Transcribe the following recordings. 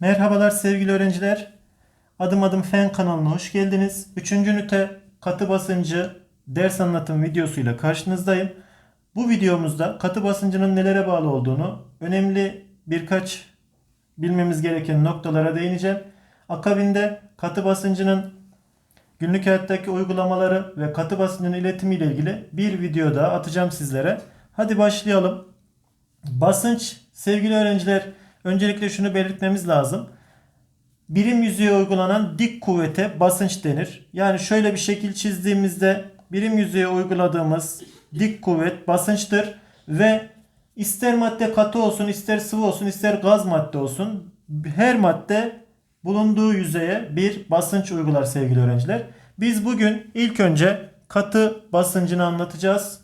Merhabalar sevgili öğrenciler. Adım adım fen kanalına hoş geldiniz. Üçüncü ünite katı basıncı ders anlatım videosuyla karşınızdayım. Bu videomuzda katı basıncının nelere bağlı olduğunu, önemli birkaç bilmemiz gereken noktalara değineceğim. Akabinde katı basıncının günlük hayattaki uygulamaları ve katı basıncın iletimi ile ilgili bir video daha atacağım sizlere. Hadi başlayalım. Basınç sevgili öğrenciler öncelikle şunu belirtmemiz lazım. Birim yüzeye uygulanan dik kuvvete basınç denir. Yani şöyle bir şekil çizdiğimizde birim yüzeye uyguladığımız dik kuvvet basınçtır ve ister madde katı olsun, ister sıvı olsun, ister gaz madde olsun her madde bulunduğu yüzeye bir basınç uygular sevgili öğrenciler. Biz bugün ilk önce katı basıncını anlatacağız.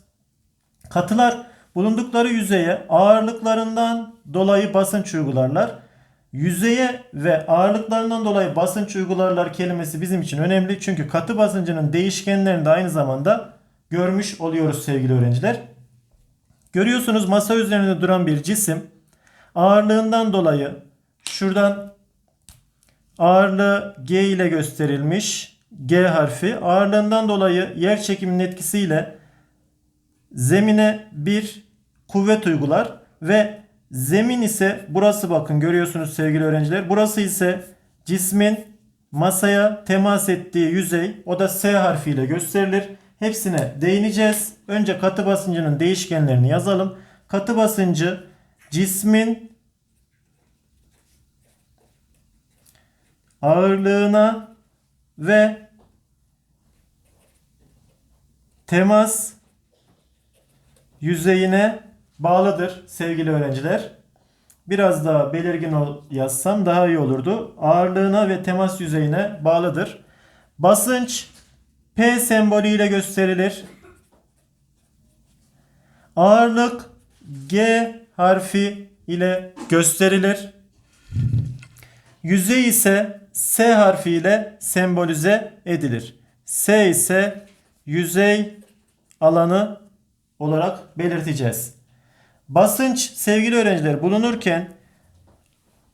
Katılar bulundukları yüzeye ağırlıklarından dolayı basınç uygularlar. Yüzeye ve ağırlıklarından dolayı basınç uygularlar kelimesi bizim için önemli. Çünkü katı basıncının değişkenlerini de aynı zamanda görmüş oluyoruz sevgili öğrenciler. Görüyorsunuz masa üzerinde duran bir cisim ağırlığından dolayı şuradan ağırlığı G ile gösterilmiş. G harfi ağırlığından dolayı yer çekiminin etkisiyle zemine bir kuvvet uygular ve zemin ise burası bakın görüyorsunuz sevgili öğrenciler. Burası ise cismin masaya temas ettiği yüzey o da S harfiyle gösterilir. Hepsine değineceğiz. Önce katı basıncının değişkenlerini yazalım. Katı basıncı cismin ağırlığına ve temas yüzeyine bağlıdır sevgili öğrenciler. Biraz daha belirgin ol- yazsam daha iyi olurdu. Ağırlığına ve temas yüzeyine bağlıdır. Basınç P sembolü ile gösterilir. Ağırlık G harfi ile gösterilir. Yüzey ise S harfi ile sembolize edilir. S ise yüzey alanı olarak belirteceğiz. Basınç sevgili öğrenciler bulunurken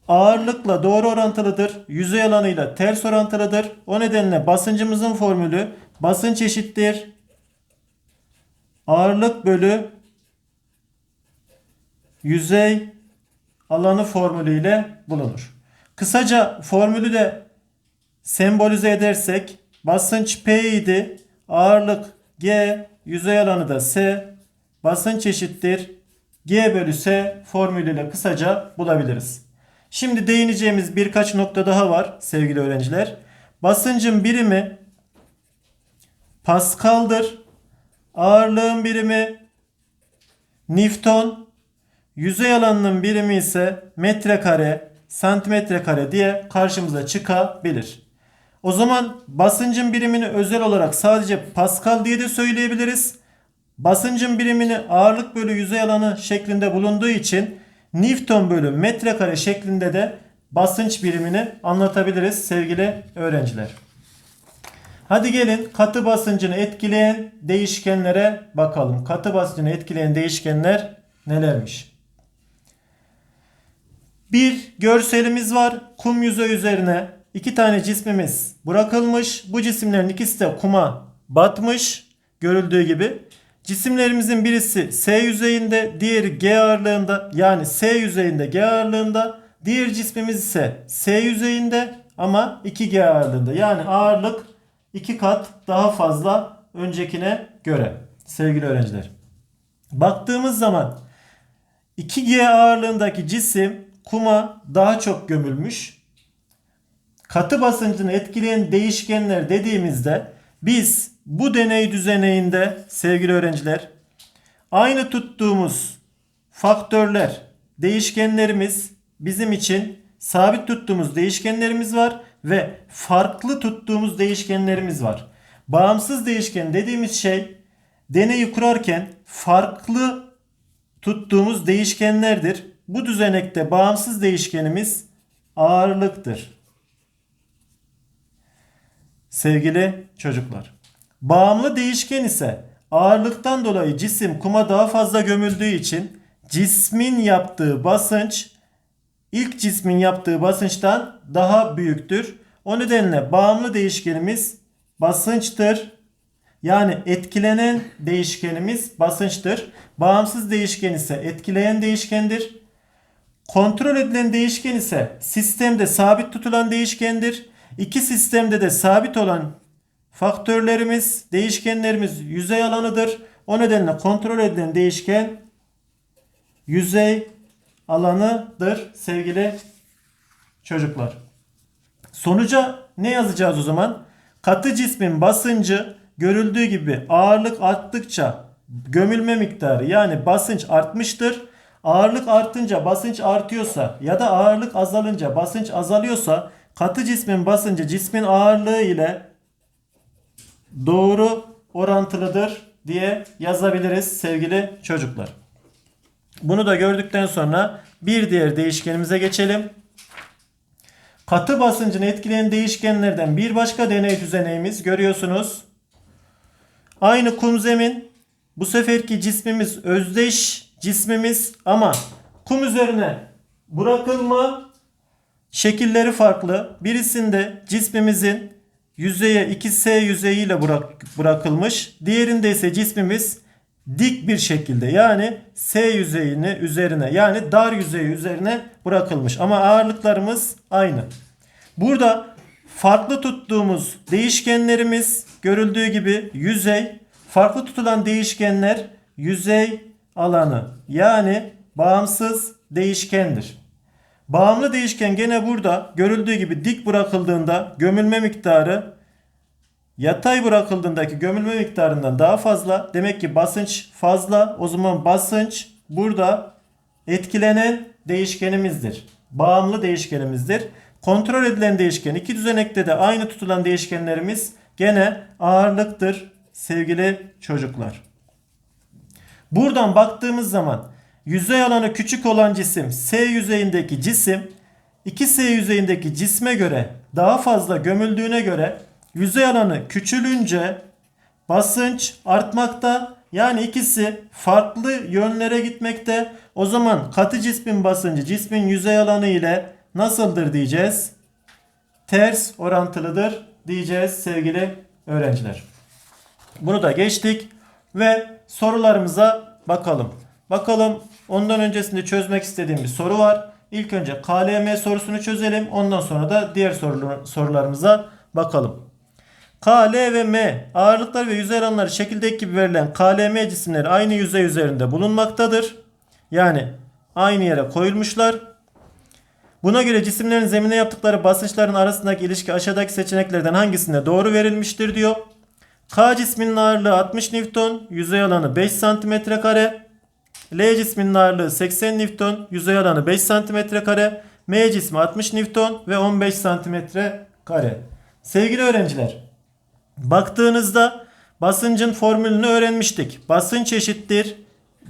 ağırlıkla doğru orantılıdır. Yüzey alanıyla ters orantılıdır. O nedenle basıncımızın formülü basınç eşittir. Ağırlık bölü yüzey alanı formülüyle bulunur. Kısaca formülü de sembolize edersek basınç P idi. Ağırlık G, yüzey alanı da S. Basınç eşittir. G bölü S formülüyle kısaca bulabiliriz. Şimdi değineceğimiz birkaç nokta daha var sevgili öğrenciler. Basıncın birimi Pascal'dır. Ağırlığın birimi Newton. Yüzey alanının birimi ise metrekare, santimetre kare diye karşımıza çıkabilir. O zaman basıncın birimini özel olarak sadece Pascal diye de söyleyebiliriz. Basıncın birimini ağırlık bölü yüzey alanı şeklinde bulunduğu için Newton bölü metrekare şeklinde de basınç birimini anlatabiliriz sevgili öğrenciler. Hadi gelin katı basıncını etkileyen değişkenlere bakalım. Katı basıncını etkileyen değişkenler nelermiş? Bir görselimiz var. Kum yüzey üzerine iki tane cismimiz bırakılmış. Bu cisimlerin ikisi de kuma batmış. Görüldüğü gibi. Cisimlerimizin birisi S yüzeyinde, diğeri G ağırlığında. Yani S yüzeyinde G ağırlığında. Diğer cismimiz ise S yüzeyinde ama 2G ağırlığında. Yani ağırlık 2 kat daha fazla öncekine göre sevgili öğrenciler. Baktığımız zaman 2G ağırlığındaki cisim kuma daha çok gömülmüş. Katı basıncını etkileyen değişkenler dediğimizde biz bu deney düzeneyinde sevgili öğrenciler aynı tuttuğumuz faktörler, değişkenlerimiz bizim için sabit tuttuğumuz değişkenlerimiz var ve farklı tuttuğumuz değişkenlerimiz var. Bağımsız değişken dediğimiz şey deneyi kurarken farklı tuttuğumuz değişkenlerdir. Bu düzenekte bağımsız değişkenimiz ağırlıktır. Sevgili çocuklar. Bağımlı değişken ise ağırlıktan dolayı cisim kuma daha fazla gömüldüğü için cismin yaptığı basınç ilk cismin yaptığı basınçtan daha büyüktür. O nedenle bağımlı değişkenimiz basınçtır. Yani etkilenen değişkenimiz basınçtır. Bağımsız değişken ise etkileyen değişkendir. Kontrol edilen değişken ise sistemde sabit tutulan değişkendir. İki sistemde de sabit olan faktörlerimiz, değişkenlerimiz yüzey alanıdır. O nedenle kontrol edilen değişken yüzey alanıdır sevgili çocuklar. Sonuca ne yazacağız o zaman? Katı cismin basıncı görüldüğü gibi ağırlık arttıkça gömülme miktarı yani basınç artmıştır. Ağırlık artınca basınç artıyorsa ya da ağırlık azalınca basınç azalıyorsa katı cismin basıncı cismin ağırlığı ile doğru orantılıdır diye yazabiliriz sevgili çocuklar. Bunu da gördükten sonra bir diğer değişkenimize geçelim. Katı basıncını etkileyen değişkenlerden bir başka deney düzeneğimiz görüyorsunuz. Aynı kum zemin. Bu seferki cismimiz özdeş cismimiz ama kum üzerine bırakılma şekilleri farklı. Birisinde cismimizin yüzeye 2S yüzeyiyle bırak, bırakılmış. Diğerinde ise cismimiz dik bir şekilde yani S yüzeyini üzerine yani dar yüzeyi üzerine bırakılmış. Ama ağırlıklarımız aynı. Burada farklı tuttuğumuz değişkenlerimiz görüldüğü gibi yüzey, farklı tutulan değişkenler yüzey alanı yani bağımsız değişkendir. Bağımlı değişken gene burada görüldüğü gibi dik bırakıldığında gömülme miktarı yatay bırakıldığındaki gömülme miktarından daha fazla. Demek ki basınç fazla. O zaman basınç burada etkilenen değişkenimizdir. Bağımlı değişkenimizdir. Kontrol edilen değişken iki düzenekte de aynı tutulan değişkenlerimiz gene ağırlıktır sevgili çocuklar. Buradan baktığımız zaman yüzey alanı küçük olan cisim S yüzeyindeki cisim 2S yüzeyindeki cisme göre daha fazla gömüldüğüne göre yüzey alanı küçülünce basınç artmakta. Yani ikisi farklı yönlere gitmekte. O zaman katı cismin basıncı cismin yüzey alanı ile nasıldır diyeceğiz? Ters orantılıdır diyeceğiz sevgili öğrenciler. Bunu da geçtik ve sorularımıza bakalım. Bakalım ondan öncesinde çözmek istediğim bir soru var. İlk önce KLM sorusunu çözelim. Ondan sonra da diğer sorularımıza bakalım. K, L ve M ağırlıklar ve yüzey alanları şekildeki gibi verilen KLM cisimleri aynı yüzey üzerinde bulunmaktadır. Yani aynı yere koyulmuşlar. Buna göre cisimlerin zemine yaptıkları basınçların arasındaki ilişki aşağıdaki seçeneklerden hangisinde doğru verilmiştir diyor. K cisminin ağırlığı 60 Newton, yüzey alanı 5 cm kare. L cisminin ağırlığı 80 Newton, yüzey alanı 5 cm kare. M cismi 60 Newton ve 15 cm kare. Sevgili öğrenciler, baktığınızda basıncın formülünü öğrenmiştik. Basınç eşittir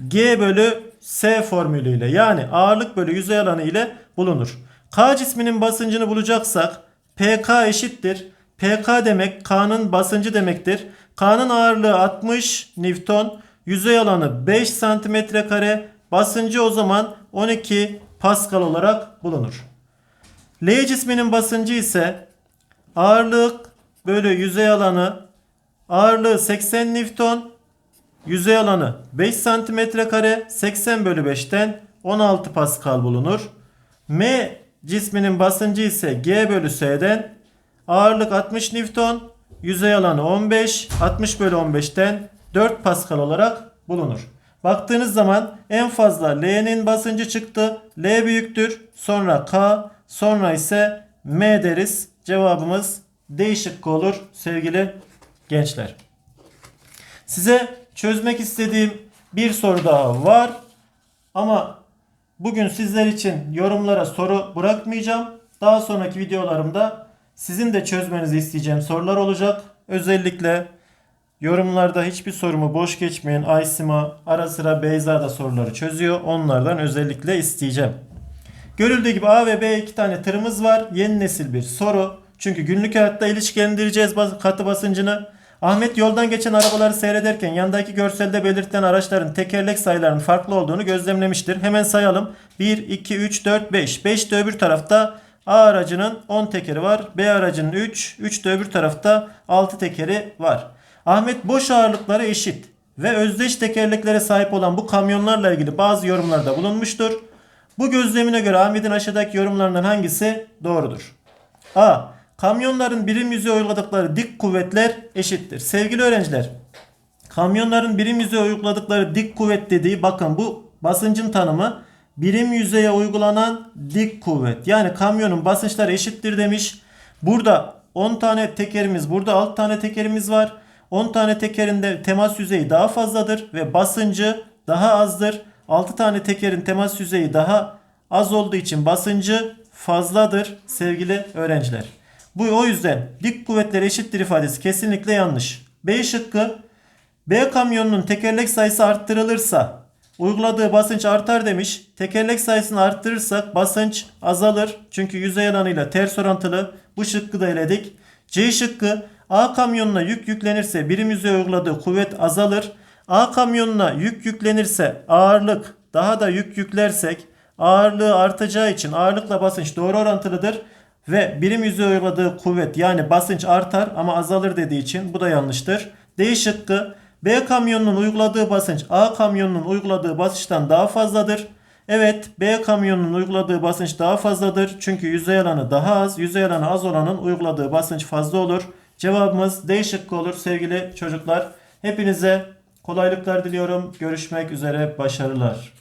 G bölü S formülüyle yani ağırlık bölü yüzey alanı ile bulunur. K cisminin basıncını bulacaksak PK eşittir. PK demek K'nın basıncı demektir. K'nın ağırlığı 60 Newton, yüzey alanı 5 santimetre kare, basıncı o zaman 12 Pascal olarak bulunur. L cisminin basıncı ise ağırlık bölü yüzey alanı ağırlığı 80 Newton, yüzey alanı 5 santimetre kare, 80 bölü 5'ten 16 Pascal bulunur. M cisminin basıncı ise G bölü S'den ağırlık 60 Newton, yüzey alanı 15, 60 bölü 15'ten 4 Pascal olarak bulunur. Baktığınız zaman en fazla L'nin basıncı çıktı. L büyüktür. Sonra K. Sonra ise M deriz. Cevabımız D şıkkı olur sevgili gençler. Size çözmek istediğim bir soru daha var. Ama bugün sizler için yorumlara soru bırakmayacağım. Daha sonraki videolarımda sizin de çözmenizi isteyeceğim sorular olacak. Özellikle yorumlarda hiçbir sorumu boş geçmeyen Aysima, ara sıra Beyza da soruları çözüyor. Onlardan özellikle isteyeceğim. Görüldüğü gibi A ve B iki tane tırımız var. Yeni nesil bir soru. Çünkü günlük hayatta ilişkilendireceğiz katı basıncını. Ahmet yoldan geçen arabaları seyrederken yandaki görselde belirtilen araçların tekerlek sayılarının farklı olduğunu gözlemlemiştir. Hemen sayalım. 1, 2, 3, 4, 5. 5 de öbür tarafta A aracının 10 tekeri var. B aracının 3. 3 de öbür tarafta 6 tekeri var. Ahmet boş ağırlıkları eşit ve özdeş tekerleklere sahip olan bu kamyonlarla ilgili bazı yorumlarda bulunmuştur. Bu gözlemine göre Ahmet'in aşağıdaki yorumlarından hangisi doğrudur? A. Kamyonların birim yüzeye uyguladıkları dik kuvvetler eşittir. Sevgili öğrenciler, kamyonların birim yüzeye uyguladıkları dik kuvvet dediği bakın bu basıncın tanımı birim yüzeye uygulanan dik kuvvet. Yani kamyonun basınçları eşittir demiş. Burada 10 tane tekerimiz, burada 6 tane tekerimiz var. 10 tane tekerinde temas yüzeyi daha fazladır ve basıncı daha azdır. 6 tane tekerin temas yüzeyi daha az olduğu için basıncı fazladır sevgili öğrenciler. Bu o yüzden dik kuvvetler eşittir ifadesi kesinlikle yanlış. B şıkkı B kamyonunun tekerlek sayısı arttırılırsa uyguladığı basınç artar demiş. Tekerlek sayısını arttırırsak basınç azalır. Çünkü yüzey alanıyla ters orantılı. Bu şıkkı da eledik. C şıkkı A kamyonuna yük yüklenirse birim yüzeye uyguladığı kuvvet azalır. A kamyonuna yük yüklenirse ağırlık daha da yük yüklersek ağırlığı artacağı için ağırlıkla basınç doğru orantılıdır. Ve birim yüzeye uyguladığı kuvvet yani basınç artar ama azalır dediği için bu da yanlıştır. D şıkkı B kamyonunun uyguladığı basınç A kamyonunun uyguladığı basınçtan daha fazladır. Evet B kamyonunun uyguladığı basınç daha fazladır. Çünkü yüzey alanı daha az. Yüzey alanı az olanın uyguladığı basınç fazla olur. Cevabımız D şıkkı olur sevgili çocuklar. Hepinize kolaylıklar diliyorum. Görüşmek üzere. Başarılar.